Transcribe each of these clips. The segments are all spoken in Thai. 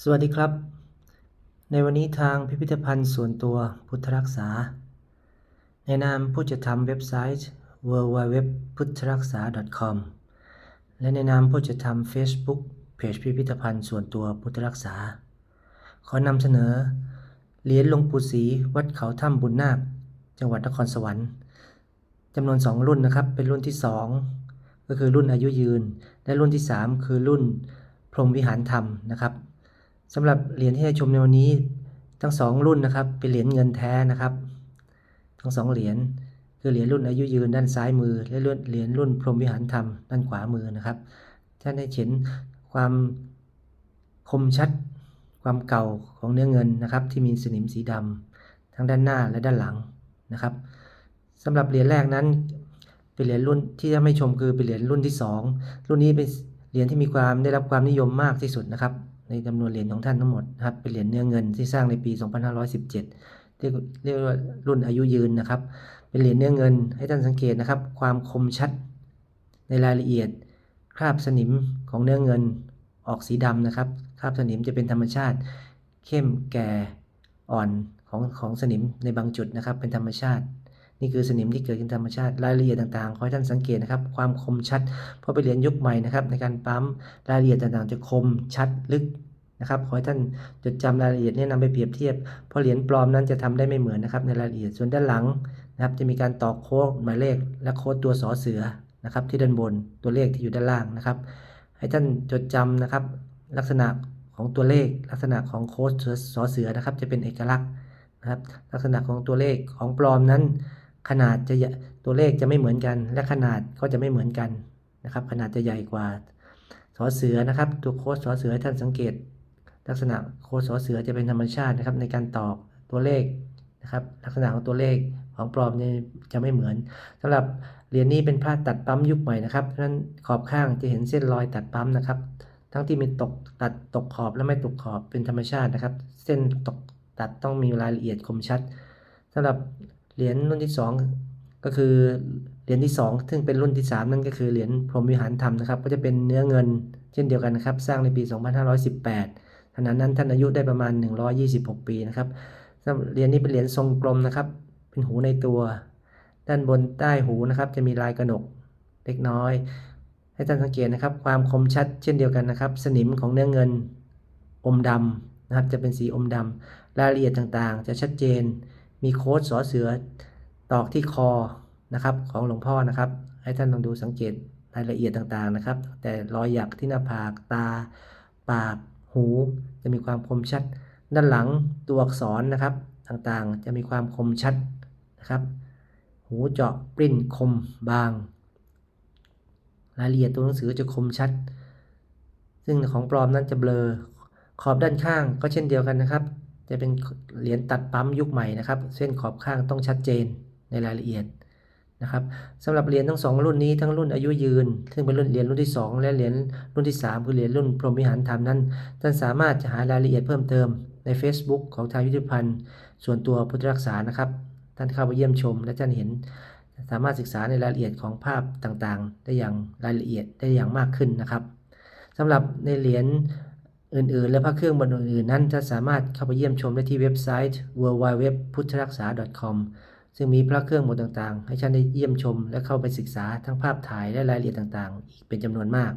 สวัสดีครับ ในวันนี้ทางพิพิธภัณฑ์ส่วนตัวพุทธรักษา ในนามผู้จัดทำเว็บไซต์ w w w p u t h r a k s a com และในนามผู้จัดทำ Facebook เพจพิพิธภัณฑ์ส่วนตัวพุทธรักษา ขอนำเสนอเหรียญหลวงปู่ศรีวัดเขาถ้ำบุญนาค จังหวัดนครสวรรค์จำนวน 2 รุ่นนะครับ เป็นรุ่นที่ 2 ก็คือรุ่นอายุยืน และรุ่นที่ 3 คือรุ่นพรหมวิหารธรรมนะครับ สำหรับเหรียญที่ให้ชมในวันนี้ทั้งสองรุ่นนะครับ เป็นเหรียญเงินแท้นะครับ ทั้งสองเหรียญคือเหรียญรุ่นอายุยืนด้านซ้ายมือ และเหรียญรุ่นพรหมวิหารธรรมด้านขวามือนะครับท่านได้เห็นความคมชัดความเก่าของเนื้อเงินนะครับ ที่มีสนิมสีดำทั้งด้านหน้าและด้านหลังนะครับสำหรับเหรียญแรกนั้น เป็นเหรียญรุ่นที่จะไม่ชมคือเป็นเหรียญรุ่นที่ 2 รุ่นนี้เป็นเหรียญที่มีความได้รับความนิยมมากที่สุดนะครับ ในจำนวนเหรียญของท่านทั้งหมดนะครับเป็นเหรียญเนื้อเงินที่สร้างในปี 2517เรียกเรียกว่ารุ่นอายุยืนนะครับ เป็นเหรียญเนื้อเงินให้ท่านสังเกตนะครับ ความคมชัดในรายละเอียด คราบสนิมของเนื้อเงินออกสีดำนะครับ คราบสนิมจะเป็นธรรมชาติ เข้มแก่อ่อนของของสนิมในบางจุดนะครับ เป็นธรรมชาติ นี่คือสนิมที่เกิดขึ้นธรรมชาติรายละเอียดต่างๆขอให้ท่านสังเกตนะครับ ความคมชัด เพราะเป็นเหรียญยุคใหม่นะครับ ในการปั๊มรายละเอียดต่างๆ จะคมชัดลึกนะครับขอให้ท่านจดจำรายละเอียดนี้นำไปเปรียบเทียบเพราะเหรียญปลอมนั้นจะทำได้ไม่เหมือนนะครับในรายละเอียดส่วนด้านหลังนะครับจะมีการตอกโค้ดหมายเลข และโค้ดตัวสอเสือนะครับที่ด้านบนตัวเลขที่อยู่ด้านล่างนะครับ ให้ท่านจดจำนะครับลักษณะของตัวเลขลักษณะของโค้ดสอเสือนะครับจะเป็นเอกลักษณ์นะครับลักษณะของตัวเลขของปลอมนั้น ขนาดจะตัวเลขจะไม่เหมือนกัน และขนาดก็จะไม่เหมือนกันนะครับ ขนาดจะใหญ่กว่าสอเสือนะครับ ตัวโค้ดสอเสือท่านสังเกต ลักษณะโค้ดสอเสือจะเป็นธรรมชาตินะครับ ในการตอกตัวเลขนะครับ ลักษณะของตัวเลขของปลอมเนี่ยจะไม่เหมือนสำหรับเหรียญนี้เป็นผ้าตัดปั๊มยุคใหม่นะครับเพราะฉะนั้นขอบข้างจะเห็นเส้นรอยตัดปั๊มนะครับ ทั้งที่มีตกตัดตกขอบและไม่ตกขอบเป็นธรรมชาตินะครับ เส้นตกตัดต้องมีรายละเอียดคมชัดสำหรับ เหรียญรุ่นที่ 2 ก็คือเหรียญที่ 2 ซึ่งเป็นรุ่นที่ 3 นั่นก็คือเหรียญพรหมวิหารธรรมนะครับ ก็จะเป็นเนื้อเงินเช่นเดียวกันนะครับ สร้างในปี 2518ขณะนั้นท่านอายุได้ประมาณ 126 ปีนะครับเหรียญนี้เป็นเหรียญทรงกลมนะครับ เป็นหูในตัว ด้านบนใต้หูนะครับ จะมีลายกระหนกเล็กน้อย ให้ท่านสังเกตนะครับ ความคมชัดเช่นเดียวกันนะครับ สนิมของเนื้อเงินอมดำนะครับ จะเป็นสีอมดำรายละเอียดต่างๆ จะชัดเจน มีโค้ดสอเสือตอกที่คอนะครับของหลวงพ่อนะครับ ให้ท่านลองดูสังเกตรายละเอียดต่างๆนะครับ แต่รอยหยักที่หน้าผากตา ปาก หู จะมีความคมชัด ด้านหลังตัวอักษรนะครับต่างๆ จะมีความคมชัดนะครับ หูเจาะปริ้นคมบาง รายละเอียดตัวหนังสือจะคมชัด ซึ่งของปลอมนั้นจะเบลอขอบด้านข้างก็เช่นเดียวกันนะครับ จะเป็นเหรียญตัดปั๊มยุคใหม่นะครับ เส้นขอบข้างต้องชัดเจนในรายละเอียดนะครับสำหรับเหรียญทั้งสองรุ่นนี้ทั้งรุ่นอายุยืน ซึ่งเป็นรุ่นเหรียญรุ่นที่ 2 และเหรียญรุ่นที่ 3 คือเหรียญรุ่นพรหมวิหารธรรมนั้น ท่านสามารถจะหารายละเอียดเพิ่มเติมใน Facebook ของทางยุทธภัณฑ์ส่วนตัวพุทธรักษานะครับ ท่านเข้าไปเยี่ยมชม และท่านเห็น สามารถศึกษาในรายละเอียดของภาพต่างๆ ได้อย่างรายละเอียดได้อย่างมากขึ้นนะครับสำหรับในเหรียญ อื่น ๆ และพระเครื่องบนอื่นๆนั้นจะสามารถเข้าไปเยี่ยมชมได้ที่เว็บไซต์ w w w p u t h r a k s a com ซึ่งมีพระเครื่องหมดต่างๆ ให้ท่านได้เยี่ยมชมและเข้าไปศึกษาทั้งภาพถ่ายและรายละเอียดต่างๆ อีกเป็นจำนวนมาก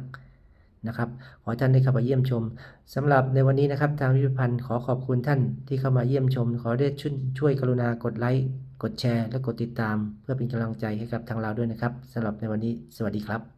นะครับ ขอท่านได้เข้าไปเยี่ยมชมสำหรับในวันนี้นะครับทางพิพิธภัณฑ์ขอขอบคุณท่านที่เข้ามาเยี่ยมชม ขอได้ช่วยช่วยกรุณากดไลค์ กดแชร์ และกดติดตาม เพื่อเป็นกำลังใจให้กับทางเราด้วยนะครับสำหรับในวันนี้ สวัสดีครับ